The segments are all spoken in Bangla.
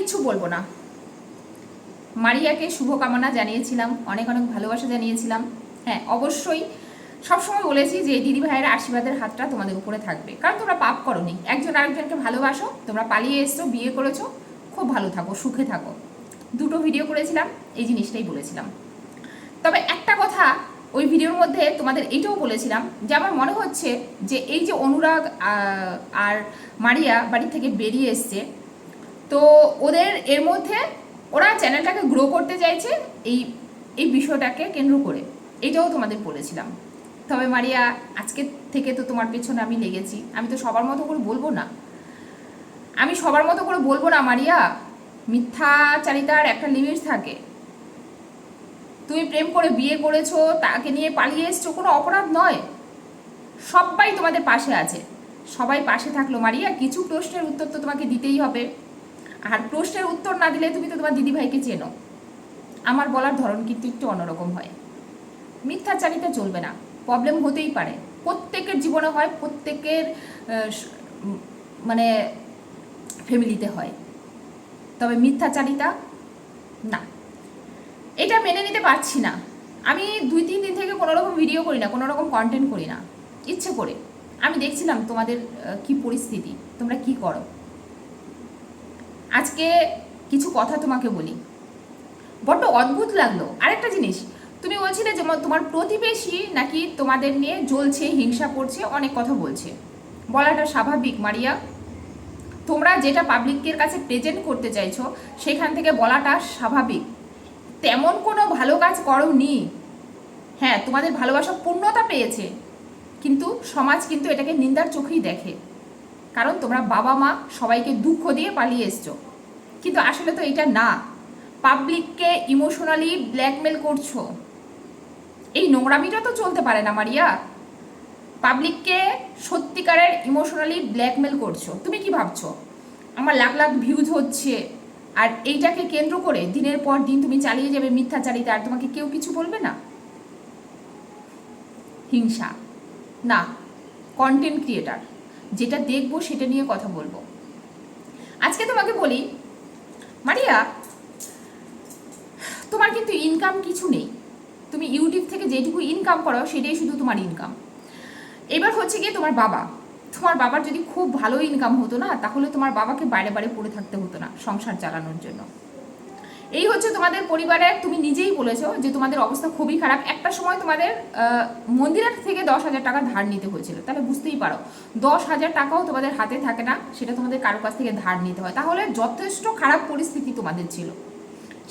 কিচ্ছু বলব না। মারিয়াকে শুভকামনা জানিয়েছিলাম, অনেক অনেক ভালোবাসা জানিয়েছিলাম। হ্যাঁ অবশ্যই সবসময় বলেছি যে দিদি ভাইয়ের আশীর্বাদের হাতটা তোমাদের উপরে থাকবে। কারণ তোমরা পাপ করনি। একজন আরেকজনকে ভালোবাসো, তোমরা পালিয়ে এসছো, বিয়ে করেছ, খুব ভালো থাকো, সুখে থাকো। দুটো ভিডিও করেছিলাম, এই জিনিসটাই বলেছিলাম। তবে একটা কথা ওই ভিডিওর মধ্যে তোমাদের এইটাও বলেছিলাম যে আমার মনে হচ্ছে যে এই যে অনুরাগ আর মারিয়া বাড়ি থেকে বেরিয়ে এসছে তো ওদের, এর মধ্যে ওরা চ্যানেলটাকে গ্রো করতে চাইছে এই এই বিষয়টাকে কেন্দ্র করে। এটাও তোমাদের বলেছিলাম। তবে মারিয়া, আজকে থেকে তো তোমার পেছনে আমি লেগেছি। আমি তো সবার মতো করে বলব না। আমি সবার মতো করে বলব না মারিয়া, মিথ্যাচারিতার একটা লিমিট থাকে। তুমি প্রেম করে বিয়ে করেছ, তাকে নিয়ে পালিয়ে এসছো, কোনো অপরাধ নয়। সবাই তোমাদের পাশে আছে। সবাই পাশে থাকল। মারিয়া, কিছু প্রশ্নের উত্তর তো তোমাকে দিতেই হবে। আর প্রশ্নের উত্তর না দিলে তুমি তো তোমার দিদিভাইকে চেনো। আমার বলার ধরন কিন্তু একটু অন্যরকম হয়। মিথ্যাচারিতা চলবে না প্রবলেম হতেই পারে। প্রত্যেকের জীবনে হয়, প্রত্যেকের মানে ফ্যামিলিতে হয়। তবে মিথ্যাচারিতা না। এটা মেনে নিতে পারছি না। আমি দুই, তিন দিন থেকে কোনো রকম ভিডিও করি না, কোনো রকম কন্টেন্ট করি না। ইচ্ছে করে। আমি দেখছিলাম তোমাদের কি পরিস্থিতি, তোমরা কি করো? আজকে কিছু কথা তোমাকে বলি। বড্ড অদ্ভুত লাগল। আরেকটা জিনিস, তুমি বলছিলে যে তোমার প্রতিবেশী নাকি তোমাদের নিয়ে জ্বলছে, হিংসা করছে, অনেক কথা বলছে। বলাটা স্বাভাবিক, মারিয়া। তোমরা যেটা পাবলিকের কাছে প্রেজেন্ট করতে চাইছো, সেখান থেকে বলাটা স্বাভাবিক। তেমন কোনো ভালো কাজ করোনি। হ্যাঁ তোমাদের ভালোবাসা পূর্ণতা পেয়েছে। কিন্তু সমাজ কিন্তু এটাকে নিন্দার চোখেই দেখে। কারণ তোমরা বাবা মা সবাইকে দুঃখ দিয়ে পালিয়ে এসছো। কিন্তু আসলে তো এটা না। পাবলিককে ইমোশনালি ব্ল্যাকমেল করছ। এই নোংরামিটা তো চলতে পারে না, মারিয়া। পাবলিককে সত্যিকারের ইমোশনালি ব্ল্যাকমেল করছ। তুমি কি ভাবছ? আমার লাখ লাখ ভিউজ হচ্ছে। আর এইটাকে কেন্দ্র করে দিনের পর দিন তুমি চালিয়ে যাবে মিথ্যাচারিতা, আর তোমাকে কেউ কিছু বলবে না? হিংসা। না কন্টেন্ট ক্রিয়েটার যেটা দেখব সেটা নিয়ে কথা বলব। আজকে তোমাকে বলি, মারিয়া, তোমার কিন্তু ইনকাম কিছু নেই। তুমি ইউটিউব থেকে যেটুকু ইনকাম করো, সেটাই শুধু তোমার ইনকাম এবার হচ্ছে গিয়ে তোমার বাবা। তোমার বাবার যদি খুব ভালো ইনকাম হতো না, তাহলে তোমার বাবাকে বাইরে বাইরে পড়ে থাকতে হতো না সংসার চালানোর জন্য। এই হচ্ছে তোমাদের পরিবারের, তুমি নিজেই বলেছ যে তোমাদের অবস্থা খুবই খারাপ। একটা সময় তোমাদের মন্দিরের থেকে দশ হাজার টাকা ধার নিতে হয়েছিল। তাহলে বুঝতেই পারো, দশ হাজার টাকাও তোমাদের হাতে থাকে না, সেটা তোমাদের কারও কাছ থেকে ধার নিতে হয়। তাহলে যথেষ্ট খারাপ পরিস্থিতি তোমাদের ছিল।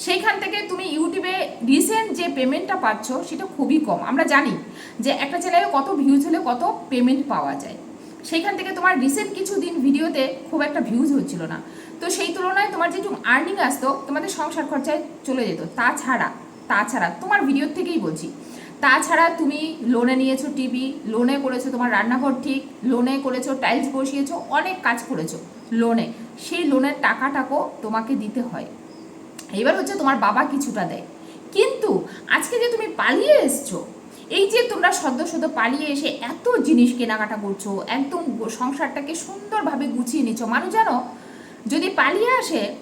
সেইখান থেকে তুমি ইউটিউবে রিসেন্ট যে পেমেন্টটা পাচ্ছ, সেটা খুবই কম। আমরা জানি যে একটা চ্যানেলে কত ভিউজ হলে কত পেমেন্ট পাওয়া যায়। সেইখান থেকে তোমার রিসেন্ট কিছু দিন ভিডিওতে খুব একটা ভিউজ হচ্ছিল না। তো সেই তুলনায় তোমার যেটুকু আর্নিং আসতো, তোমাদের সংসার খরচায় চলে যেত। তাছাড়া তাছাড়া, তোমার ভিডিওর থেকেই বলছি। তাছাড়া তুমি লোনে নিয়েছো টিভি লোনে করেছ তোমার রান্নাঘর ঠিক লোনে করেছ টাইলস বসিয়েছো, অনেক কাজ করেছ লোনে সেই লোনের টাকাটাকেও তোমাকে দিতে হয়। এবার হচ্ছে তোমার বাবা কিছুটা দেয়। কিন্তু আজকে যে তুমি পালিয়ে এসছো, এই যে তোমরা সদ্য সদ্য পালিয়ে এসে এত জিনিস কেনাকাটা করছ, একদম সংসারটাকে সুন্দরভাবে গুছিয়ে নিচ্ছ, মানুষ জানো যদি পালিয়ে আসে,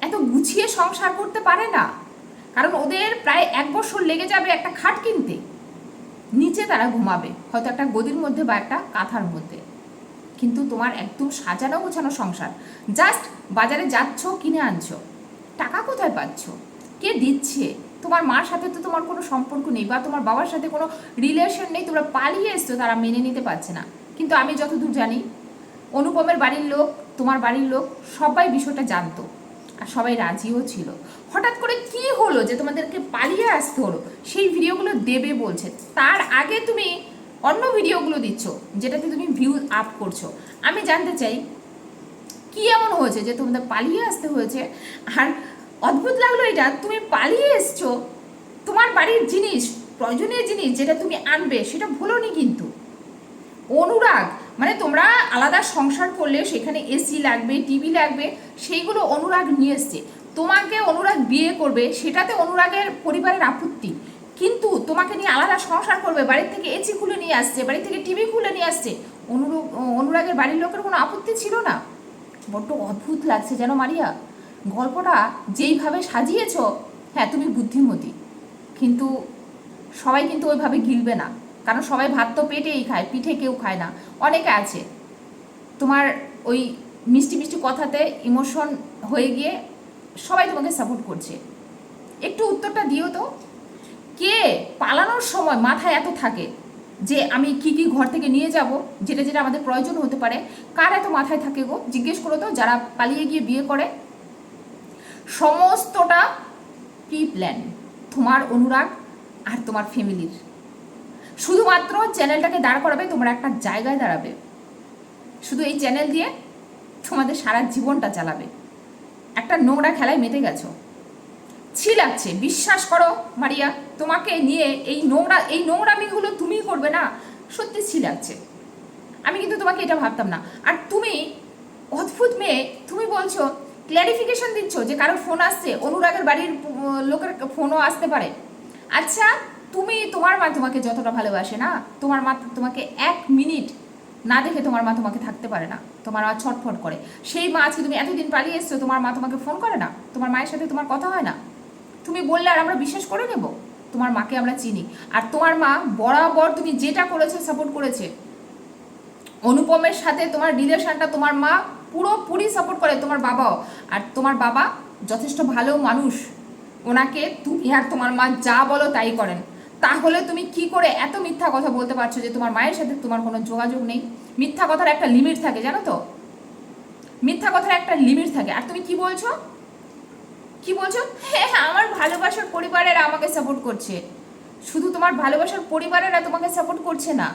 এত গুছিয়ে সংসার করতে পারে না। কারণ ওদের প্রায় এক বছর লেগে যাবে একটা খাট কিনতে। নিচে তারা ঘুমাবে, হয়তো একটা গদির মধ্যে বা একটা কাঁথার মধ্যে। কিন্তু তোমার একদম সাজানো গোছানো সংসার, জাস্ট বাজারে যাচ্ছ, কিনে আনছো। টাকা কোথায় পাচ্ছ? কে দিচ্ছে? তোমার মার সাথে তো তোমার কোনো সম্পর্ক নেই বা তোমার বাবার সাথে কোনো রিলেশন নেই, তোমরা পালিয়ে এসছো, তারা মেনে নিতে পারছে না। কিন্তু আমি যতদূর জানি, অনুপমের বাড়ির লোক তোমার বাড়ির লোক সবাই বিষয়টা জানতো আর সবাই রাজিও ছিল। হঠাৎ করে কি হলো যে তোমাদেরকে পালিয়ে আসতে হলো? সেই ভিডিওগুলো দেবে বলছে। তার আগে তুমি অন্য ভিডিওগুলো দিচ্ছ, যেটাতে তুমি ভিউ আপ করছ। আমি জানতে চাই, কি এমন হয়েছে যে তোমাদের পালিয়ে আসতে হয়েছে? আর অদ্ভুত লাগল এটা, তুমি পালিয়ে এসছো। তোমার বাড়ির জিনিস, প্রয়োজনীয় জিনিস যেটা তুমি আনবে, সেটা ভুলোনি কিন্তু। অনুরাগ মানে তোমরা আলাদা সংসার করলে সেখানে এসি লাগবে, টিভি লাগবে, সেইগুলো অনুরাগ নিয়ে এসছে। তোমাকে অনুরাগ বিয়ে করবে, সেটাতে অনুরাগের পরিবারের আপত্তি। কিন্তু তোমাকে নিয়ে আলাদা সংসার করবে, বাড়ির থেকে এসি খুলে নিয়ে আসছে বাড়ি থেকে টিভি খুলে নিয়ে আসছে। অনুরাগ অনুরাগের বাড়ির লোকের কোনো আপত্তি ছিল না? বড্ড অদ্ভুত লাগছে যেন মারিয়া। গল্পটা যেইভাবে সাজিয়েছ হ্যাঁ তুমি বুদ্ধিমতী। কিন্তু সবাই কিন্তু ওইভাবে গিলবে না। কারণ সবাই ভাত তো পেটেই খায়, পিঠে কেউ খায় না। অনেকে আছে। তোমার ওই মিষ্টি মিষ্টি কথাতে ইমোশন হয়ে গিয়ে সবাই তোমাকে সাপোর্ট করছে। একটু উত্তরটা দিও তো। কে পালানোর সময় মাথায় এত থাকে যে আমি কি কি ঘর থেকে নিয়ে যাব, যেটা যেটা আমাদের প্রয়োজন হতে পারে? কার এত মাথায় থাকে গো? জিজ্ঞেস করো তো, যারা পালিয়ে গিয়ে বিয়ে করে। সমস্তটা প্রি প্ল্যান তোমার অনুরাগ আর তোমার ফ্যামিলির শুধুমাত্র চ্যানেলটাকে দাঁড় করাবে, তোমরা একটা জায়গায় দাঁড়াবে। শুধু এই চ্যানেল দিয়ে তোমাদের সারা জীবনটা চালাবে। একটা নোংরা খেলায় মেতে গেছো। ছি লাগছে, বিশ্বাস করো মারিয়া, তোমাকে নিয়ে এই নোংরা, এই নোংরামিগুলো তুমিই করবে না। সত্যি ছি লাগছে। আমি কিন্তু তোমাকে এটা ভাবতাম না। আর তুমি অদ্ভুত মেয়ে, তুমি বলছো ক্ল্যারিফিকেশন দিচ্ছ যে কারোর ফোন আসছে, অনুরাগের বাড়ির লোকের ফোনও আসতে পারে। আচ্ছা তুমি তোমার মা তোমাকে যতটা ভালোবাসে না, তোমার মা তোমাকে এক মিনিট না দেখে তোমার মা তোমাকে থাকতে পারে না, তোমার মা ছটফট করে। সেই মা আজকে তুমি এতদিন পালিয়ে এসছো, তোমার মা তোমাকে ফোন করে না, তোমার মায়ের সাথে তোমার কথা হয় না। তুমি বললে, আর আমরা বিশ্বাস করে নেব? তোমার মাকে আমরা চিনি। আর তোমার মা বরাবর তুমি যেটা করেছ সাপোর্ট করেছে। অনুপমের সাথে তোমার রিলেশনটা তোমার মা পুরোপুরি সাপোর্ট করে, তোমার বাবাও। আর তোমার বাবা যথেষ্ট ভালো মানুষ। ওনাকে তুমি আর তোমার মা যা বলো তাই করেন। তাহলে তুমি কি করে এত মিথ্যা কথা বলতে পারছ যে তোমার মায়ের সাথে তোমার কোনো যোগাযোগ নেই? মিথ্যা কথার একটা লিমিট থাকে, জানো তো? মিথ্যা কথার একটা লিমিট থাকে। আর তুমি কি বলছো? কি বলছো? হ্যাঁ আমার ভালোবাসার পরিবারেরা আমাকে সাপোর্ট করছে। শুধু তোমার ভালোবাসার পরিবারেরা তোমাকে সাপোর্ট করছে না।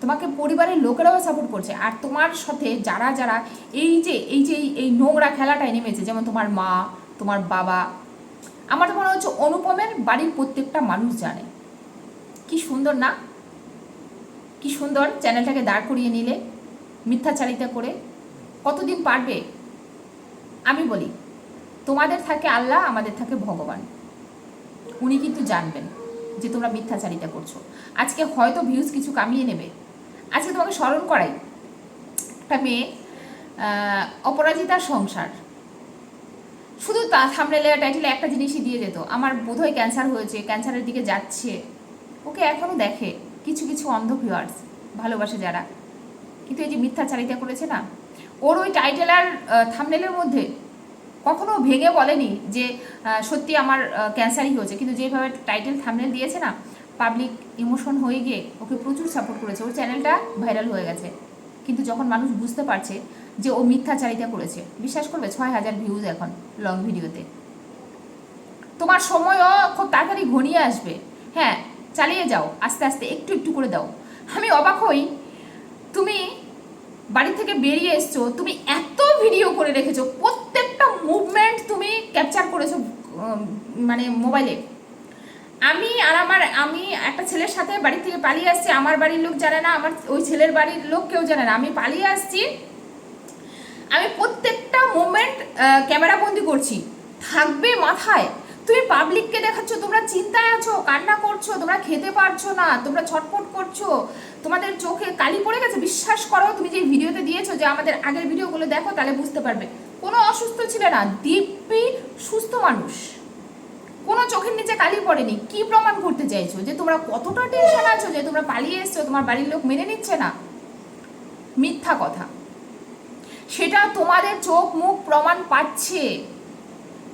তোমাকে পরিবারের লোকেরাও সাপোর্ট করছে। আর তোমার সাথে যারা যারা এই যে এই যে, এই- নোংরা খেলাটায় নেমেছে, যেমন তোমার মা, তোমার বাবা আমার মনে হচ্ছে অনুপমের বাড়ির প্রত্যেকটা মানুষ জানে। কি সুন্দর না? কি সুন্দর চ্যানেলটাকে দাঁড় করিয়ে নিলে মিথ্যাচারিতা করে। কতদিন পারবে? আমি বলি, তোমাদের থাকে আল্লাহ, আমাদের থাকে ভগবান। উনি কিন্তু জানবেন যে তোমরা মিথ্যাচারিতা করছ। আজকে হয়তো ভিউজ কিছু কামিয়ে নেবে। আজকে তোমাকে স্মরণ করাই, একটা মেয়ে অপরাজিতার সংসার। শুধু তা লেয়ার টাইটেলে একটা জিনিসই দিয়ে যেত। আমার বোধহয় ক্যান্সার হয়েছে ক্যান্সারের দিকে যাচ্ছে। ওকে এখনও দেখে। কিছু কিছু অন্ধ ভিউয়ার্স ভালোবাসে যারা। কিন্তু এই যে মিথ্যাচারিতা করেছে না, ওর ওই টাইটেল আর থামনেলের মধ্যে কখনো ভেঙে বলেনি যে সত্যি আমার ক্যান্সারই হয়েছে। কিন্তু যেভাবে টাইটেল থামনেল দিয়েছে না পাবলিক ইমোশন হয়ে গিয়ে ওকে প্রচুর সাপোর্ট করেছে। ওর চ্যানেলটা ভাইরাল হয়ে গেছে। কিন্তু যখন মানুষ বুঝতে পারছে যে ও মিথ্যাচারিতা করেছে, বিশ্বাস করবে ছয় হাজার ভিউজ এখন লং ভিডিওতে তোমার সময়ও খুব তাড়াতাড়ি ঘনিয়ে আসবে। হ্যাঁ চালিয়ে যাও, আস্তে আস্তে, একটু একটু করে দাও। আমি অবাক হই, তুমি বাড়ি থেকে বেরিয়ে এসছো, তুমি এত ভিডিও করে রেখেছো, প্রত্যেকটা মুভমেন্ট তুমি ক্যাপচার করেছ মানে মোবাইলে আমি আর আমার, আমি একটা ছেলের সাথে বাড়ি থেকে পালিয়ে আসছি, আমার বাড়ির লোক জানে না, আমার ওই ছেলের বাড়ির লোক কেউ জানে না। আমি পালিয়ে আসছি, আমি প্রত্যেকটা মোমেন্ট ক্যামেরা বন্দি করছি। থাকবে মাথায়। তুমি পাবলিককে দেখাচ্ছ, তোমরা চিন্তায় আছো, কান্না করছ, তোমরা খেতে পারছ না, তোমরা ছটফট করছ, তোমাদের চোখে কালি পড়ে গেছে, বিশ্বাস করো, তুমি যে ভিডিওতে দিয়েছ যে আমাদের আগের ভিডিওগুলো দেখো, তাহলে বুঝতে পারবে। কোনো অসুস্থ ছিলে না, দিব্যি সুস্থ মানুষ। কোনো চোখের নিচে কালি পড়েনি। কি প্রমাণ করতে চাইছো? যে তোমরা কতটা টেনশন আছো, যে তোমরা পালিয়ে এসছো, তোমার বাড়ির লোক মেনে নিচ্ছে না? মিথ্যা কথা। সেটা তোমাদের চোখ মুখ প্রমাণ পাচ্ছে।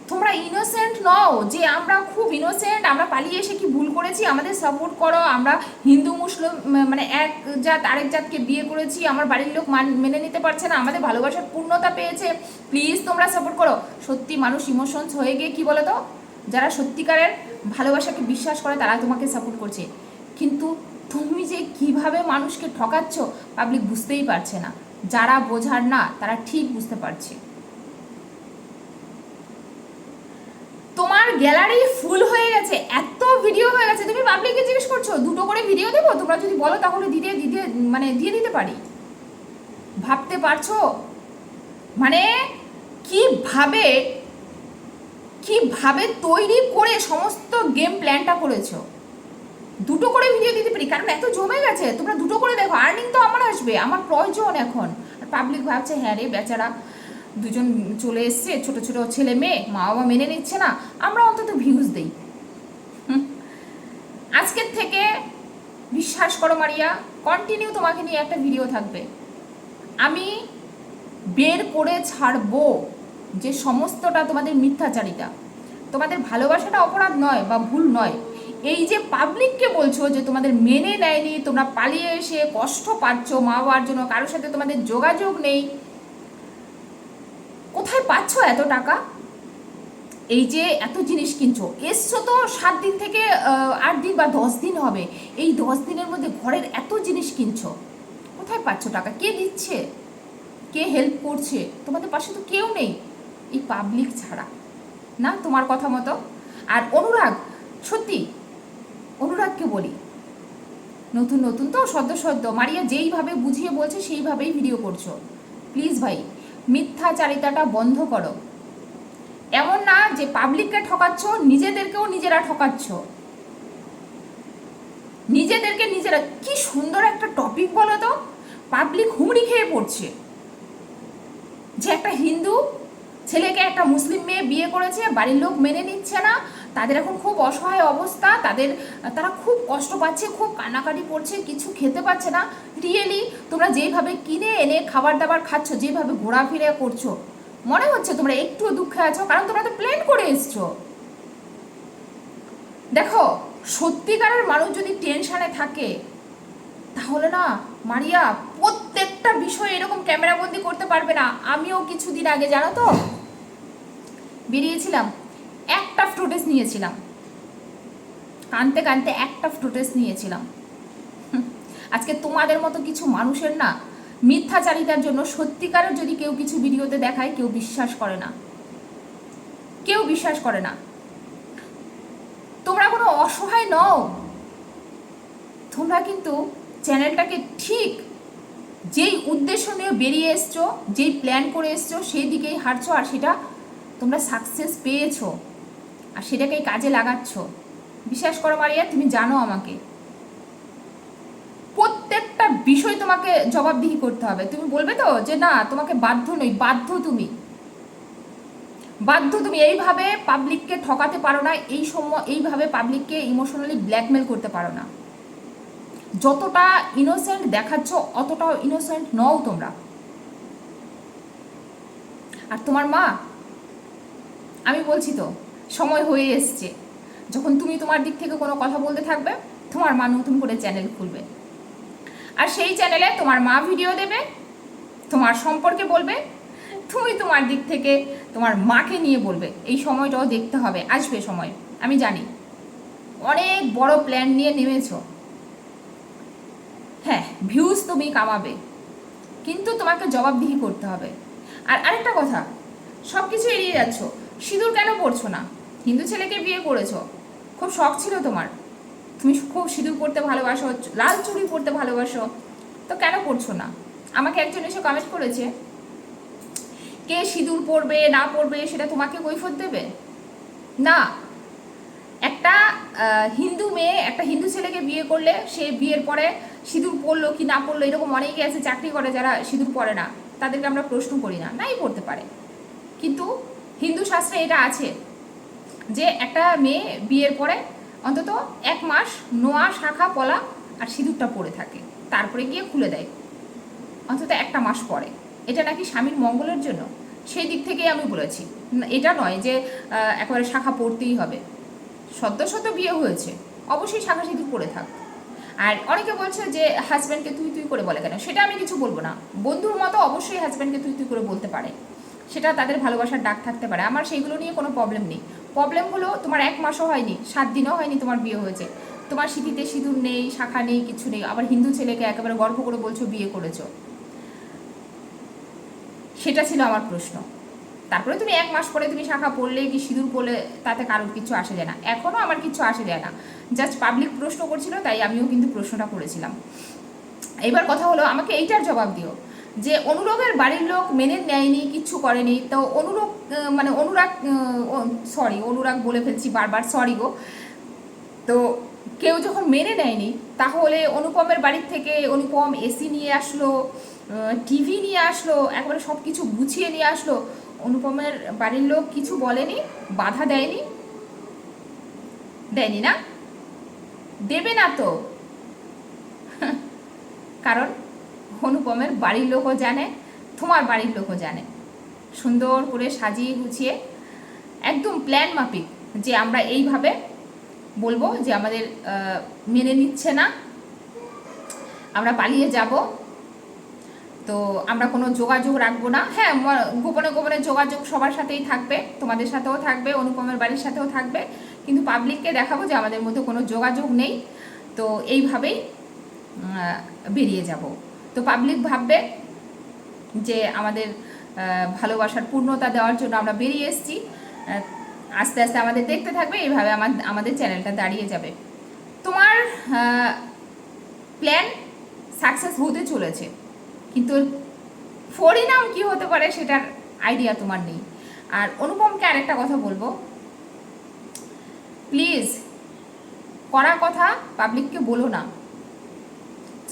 তোমরা ইনোসেন্ট নও, যে আমরা খুব ইনোসেন্ট আমরা পালিয়ে এসে কি ভুল করেছি? আমাদের সাপোর্ট করো, আমরা হিন্দু, মুসলিম মানে এক জাত, আরেক জাতকে বিয়ে করেছি, আমার বাড়ির লোক মান- মেনে নিতে পারছে না, আমাদের ভালোবাসার পূর্ণতা পেয়েছে। প্লিজ তোমরা সাপোর্ট করো। সত্যি মানুষ ইমোশনস হয়ে গিয়ে কি বলো তো যারা সত্যিকারের ভালোবাসাকে বিশ্বাস করে তারা তোমাকে সাপোর্ট করছে। কিন্তু তুমি যে কীভাবে মানুষকে ঠকাচ্ছ পাবলিক বুঝতেই পারছে না। যারা বোঝার না, তারা ঠিক বুঝতে পারছে। তোমার গ্যালারি ফুল হয়ে গেছে, এত ভিডিও হয়ে গেছে। তুমি পাবলিককে জিজ্ঞেস করছ, দুটো করে ভিডিও দেবো? তোমরা যদি বলো, তাহলে দিতে দিতে মানে দিয়ে দিতে পারি। ভাবতে পারছ? মানে কীভাবে কীভাবে তৈরি করে সমস্ত গেম প্ল্যানটা করেছ? দুটো করে ভিডিও দিতে পারি, কারণ এত জমে গেছে, তোমরা দুটো করে দেখো আর্নিং তো আমার আসবে, আমার প্রয়োজন এখন। আর পাবলিক ভাবছে হ্যাঁ রে বেচারা, দুজন চলে এসছে, ছোট ছোট ছেলে মেয়ে মা বাবা মেনে নিচ্ছে না, আমরা অন্তত ভিউজ দেই। আজকের থেকে বিশ্বাস করো মারিয়া কন্টিনিউ তোমাকে নিয়ে একটা ভিডিও থাকবে। আমি বের করে ছাড়বো। যে সমস্তটা তোমাদের মিথ্যাচারিতা। তোমাদের ভালোবাসাটা অপরাধ নয় বা ভুল নয়। এই যে পাবলিককে বলছো যে তোমাদের মেনে নেয়নি, তোমরা পালিয়ে এসে কষ্ট পাচ্ছ মা বাবার জন্য, কারোর সাথে তোমাদের যোগাযোগ নেই। কোথায় পাচ্ছ এত টাকা? এই যে এত জিনিস কিনছো, এসছো তো সাত দিন থেকে আট দিন বা দশ দিন হবে। এই দশ দিনের মধ্যে ঘরের এত জিনিস কিনছো, কোথায় পাচ্ছ টাকা? কে দিচ্ছে? কে হেল্প করছে? তোমাদের পাশে তো কেউ নেই। এই পাবলিক ছাড়া। না, তোমার কথা মতো? আর অনুরাগ, সত্যি, অনুরাগকে বলি। নতুন নতুন তো, সদ্য সদ্য। মারিয়া যেইভাবে বুঝিয়ে বলছে, সেইভাবেই ভিডিও করছ। প্লিজ ভাই, মিথ্যাচারিতাটা বন্ধ করো। এমন না যে পাবলিককে ঠকাচ্ছ, নিজেদেরকেও নিজেরা ঠকাচ্ছ। নিজেদেরকে নিজেরা, কি সুন্দর একটা টপিক বলো তো? পাবলিক হুমড়ি খেয়ে পড়ছে। যে একটা হিন্দু ছেলেকে একটা মুসলিম মেয়ে বিয়ে করেছে, বাড়ির লোক মেনে নিচ্ছে না, তাদের এখন খুব অসহায় অবস্থা, তাদের, তারা খুব কষ্ট পাচ্ছে, খুব কান্নাকাটি করছে, কিছু খেতে পাচ্ছে না। রিয়েলি তোমরা যেইভাবে কিনে এনে খাবার দাবার খাচ্ছ, যেভাবে ঘোরাফেরা করছ, মনে হচ্ছে তোমরা একটু দুঃখে আছো, কারণ তোমরা তো প্ল্যান করে এসছো। দেখো, সত্যিকারের মানুষ যদি টেনশনে থাকে, তাহলে না, মারিয়া, প্রত্যেকটা বিষয় এরকম ক্যামেরাবন্দি করতে পারবে না। আমিও কিছুদিন আগে, জানো তো বেরিয়েছিলাম, একটা ফ্রুটেস নিয়েছিলাম। কানতে কানতে একটা ফ্রুটেস নিয়েছিলাম। আজকে তোমাদের মতো কিছু মানুষের না মিথ্যাচারিতার জন্য সত্যিকারের যদি কেউ কিছু ভিডিওতে দেখায়, কেউ বিশ্বাস করে না। কেউ বিশ্বাস করে না। তোমরা কোনো অসহায় নও। তোমরা কিন্তু চ্যানেলটাকে ঠিক যেই উদ্দেশ্য নিয়ে বেরিয়ে এসছো, যেই প্ল্যান করে এসছো, সেই দিকেই হাঁটছো আর সেটা তোমরা সাকসেস পেয়েছ আর সেটাকেই কাজে লাগাচ্ছ। বিশ্বাস করো মারিয়া, তুমি জানো আমাকে। প্রত্যেকটা বিষয় তোমাকে জবাবদিহি করতে হবে। তুমি বলবে তো যে না, তোমাকে বাধ্য নই, বাধ্য তুমি। বাধ্য তুমি এইভাবে পাবলিককে ঠকাতে পারো না, এই সময় এইভাবে পাবলিককে ইমোশনালি ব্ল্যাকমেল করতে পারো না। যতটা ইনোসেন্ট দেখাচ্ছ, অতটাও ইনোসেন্ট নও তোমরা। আর তোমার মা আমি বলছি তো, সময় হয়ে এসছে। যখন তুমি তোমার দিক থেকে কোনো কথা বলতে থাকবে, তোমার মা নতুন করে চ্যানেল খুলবে। আর সেই চ্যানেলে তোমার মা ভিডিও দেবে, তোমার সম্পর্কে বলবে, তুমি তোমার দিক থেকে তোমার মাকে নিয়ে বলবে। এই সময়টাও দেখতে হবে, আসবে সময়, আমি জানি। অনেক বড় প্ল্যান নিয়ে নেমেছো। হ্যাঁ ভিউজ তুমি কামাবে, কিন্তু তোমাকে জবাবদিহি করতে হবে। আর আরেকটা কথা সব কিছু এড়িয়ে যাচ্ছ। সিঁদুর কেন পরছো না? হিন্দু ছেলেকে বিয়ে করেছ। খুব শখ ছিল তোমার। তুমি খুব সিঁদুর পরতে ভালোবাসো, লাল চুড়ি পরতে ভালোবাসো। তো কেন পরছো না? আমাকে একজন এসে কমেন্ট করেছে, কে সিঁদুর পরবে, না পরবে, সেটা তোমাকে কৈফত দেবে? না। একটা হিন্দু মেয়ে, একটা হিন্দু ছেলেকে বিয়ে করলে, সে বিয়ের পরে সিঁদুর পরলো কি না পরলো, এরকম অনেকে আছে, চাকরি করে যারা সিঁদুর পরে না, তাদেরকে আমরা প্রশ্ন করি না। নাই পড়তে পারে। কিন্তু হিন্দু শাস্ত্রে এটা আছে যে একটা মেয়ে বিয়ের পরে অন্তত এক মাস নোয়া, শাখা, পলা আর সিঁদুরটা পরে থাকে। তারপরে গিয়ে খুলে দেয়। অন্তত একটা মাস পরে। এটা নাকি স্বামীর মঙ্গলের জন্য? সেই দিক থেকেই আমি বলেছি। এটা নয় যে একেবারে শাখা পড়তেই হবে। সদ্য সদ্য বিয়ে হয়েছে। অবশ্যই শাখা সিঁদুর পরে থাক। আর অনেকে বলছে যে হাজব্যান্ডকে তুই তুই করে বলে কেন? সেটা আমি কিছু বলব না। বন্ধুর মতো অবশ্যই হাজব্যান্ডকে তুই তুই করে বলতে পারে। সেটা তাদের ভালোবাসার ডাক থাকতে পারে। আমার সেইগুলো নিয়ে কোনো প্রবলেম নেই। প্রবলেম হলো তোমার এক মাসও হয়নি, সাত দিনও হয়নি তোমার বিয়ে হয়েছে। তোমার স্মৃতিতে সিঁদুর নেই, শাখা নেই, কিছু নেই, আবার হিন্দু ছেলেকে একেবারে গর্ব করে বলছো বিয়ে করেছ। সেটা ছিল আমার প্রশ্ন। তারপরে তুমি এক মাস পরে তুমি শাখা পড়লে কি সিঁদুর পড়লে তাতে কারোর কিছু আসে যায় না। এখনও আমার কিছু আসে যায় না। জাস্ট পাবলিক প্রশ্ন করছিল, তাই আমিও কিন্তু প্রশ্নটা করেছিলাম। এবার কথা হলো, আমাকে এইটার জবাব দিও। যে অনুরাগের বাড়ির লোক মেনে নেয়নি, কিচ্ছু করেনি। তো অনুরাগ মানে অনুরাগ সরি অনুরাগ বলে ফেলছি বারবার সরি গো। তো কেউ যখন মেনে নেয়নি, তাহলে অনুপমের বাড়ির থেকে অনুপম এসি নিয়ে আসলো টিভি নিয়ে আসলো, একবারে সব কিছু গুছিয়ে নিয়ে আসলো। অনুপমের বাড়ির লোক কিছু বলেনি, বাধা দেয়নি। দেয়নি না? দেবে না তো? কারণ অনুপমের বাড়ির লোকও জানে, তোমার বাড়ির লোকও জানে। সুন্দর করে সাজিয়ে গুছিয়ে একদম প্ল্যান মাফিক যে আমরা এইভাবে বলব যে আমাদের মেনে নিচ্ছে না। আমরা পালিয়ে যাব। তো আমরা কোনো যোগাযোগ রাখব না। হ্যাঁ গোপনে গোপনে যোগাযোগ সবার সাথেই থাকবে, তোমাদের সাথেও থাকবে, অনুপমের বাড়ির সাথেও থাকবে। কিন্তু পাবলিককে দেখাবো যে আমাদের মধ্যে কোনো যোগাযোগ নেই। তো এইভাবেই বেরিয়ে যাব। তো পাবলিক ভাববে যে আমাদের ভালোবাসার পূর্ণতা দেওয়ার জন্য আমরা বেরিয়ে এসেছি। আস্তে আস্তে আমাদের দেখতে থাকবে এইভাবে আমার, আমাদের চ্যানেলটা দাঁড়িয়ে যাবে। তোমার প্ল্যান সাকসেস হতে চলেছে, কিন্তু পরিণাম কি হতে পারে সেটার আইডিয়া তোমার নেই। আর অনুপমকে আরেকটা কথা বলব। প্লিজ করা কথা পাবলিককে বলো না।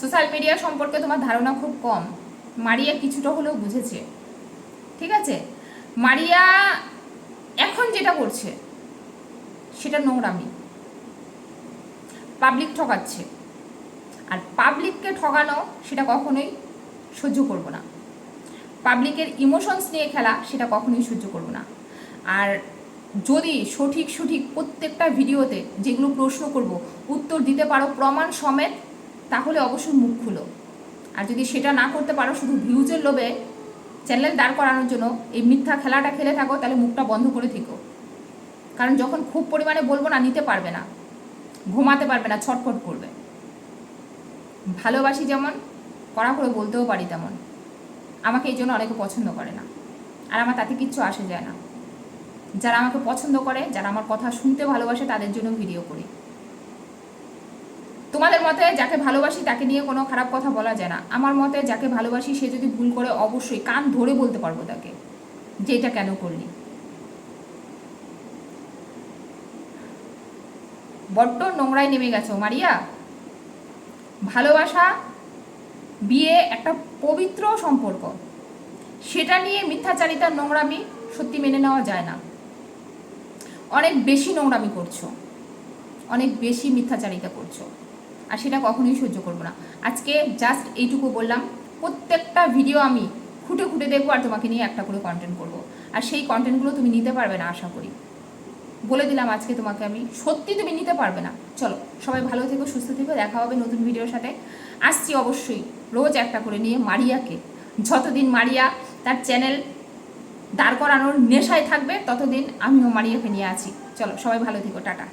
সোশ্যাল মিডিয়া সম্পর্কে তোমার ধারণা খুব কম। মারিয়া কিছুটা হলেও বুঝেছে। ঠিক আছে? মারিয়া এখন যেটা করছে সেটা নোংরামি। পাবলিক ঠকাচ্ছে। আর পাবলিককে ঠকানো সেটা কখনোই সহ্য করব না। পাবলিকের ইমোশনস নিয়ে খেলা সেটা কখনোই সহ্য করব না। আর যদি সঠিক সঠিক প্রত্যেকটা ভিডিওতে যেগুলো প্রশ্ন করব, উত্তর দিতে পারো প্রমাণ সমেত তাহলে অবশ্যই মুখ খুলো। আর যদি সেটা না করতে পারো, শুধু ভিউজের লোভে চ্যানেল দাঁড় করানোর জন্য এই মিথ্যা খেলাটা খেলে থাকো, তাহলে মুখটা বন্ধ করে থেকো। কারণ যখন খুব পরিমাণে বলব না, নিতে পারবে না। ঘুমাতে পারবে না, ছটফট করবে। ভালোবাসি যেমন, কড়া করে বলতেও পারি তেমন। আমাকে এই জন্য অনেকে পছন্দ করে না। আর আমার তাতে কিচ্ছু আসে যায় না। যারা আমাকে পছন্দ করে, যারা আমার কথা শুনতে ভালোবাসে, তাদের জন্য ভিডিও করি। তোমাদের মতে যাকে ভালোবাসি তাকে নিয়ে কোনো খারাপ কথা বলা যায় না। আমার মতে যাকে ভালোবাসি সে যদি ভুল করে অবশ্যই কান ধরে বলতে পারব তাকে যে এটা কেন করলি। বড্ড নোংরায় নেমে গেছো মারিয়া। ভালোবাসা বিয়ে একটা পবিত্র সম্পর্ক। সেটা নিয়ে মিথ্যাচারিতার নোংরামি সত্যি মেনে নেওয়া যায় না। অনেক বেশি নোংরামি করছ। অনেক বেশি মিথ্যাচারিতা করছ। আর সেটা কখনোই সহ্য করব না। আজকে জাস্ট এইটুকু বললাম, প্রত্যেকটা ভিডিও আমি খুঁটে খুঁটে দেখব আর তোমাকে নিয়ে একটা করে কন্টেন্ট করব। আর সেই কন্টেন্টগুলো তুমি নিতে পারবে না, আশা করি। বলে দিলাম আজকে তোমাকে আমি, সত্যি তুমি নিতে পারবে না। চলো, সবাই ভালো থেকো, সুস্থ থেকো, দেখা হবে নতুন ভিডিওর সাথে। আসছি অবশ্যই রোজ একটা করে নিয়ে মারিয়াকে। যতদিন মারিয়া তার চ্যানেল দাঁড় করানোর নেশায় থাকবে, ততদিন আমিও মারিয়াকে নিয়ে আছি। চলো, সবাই ভালো থেকো, টাটা।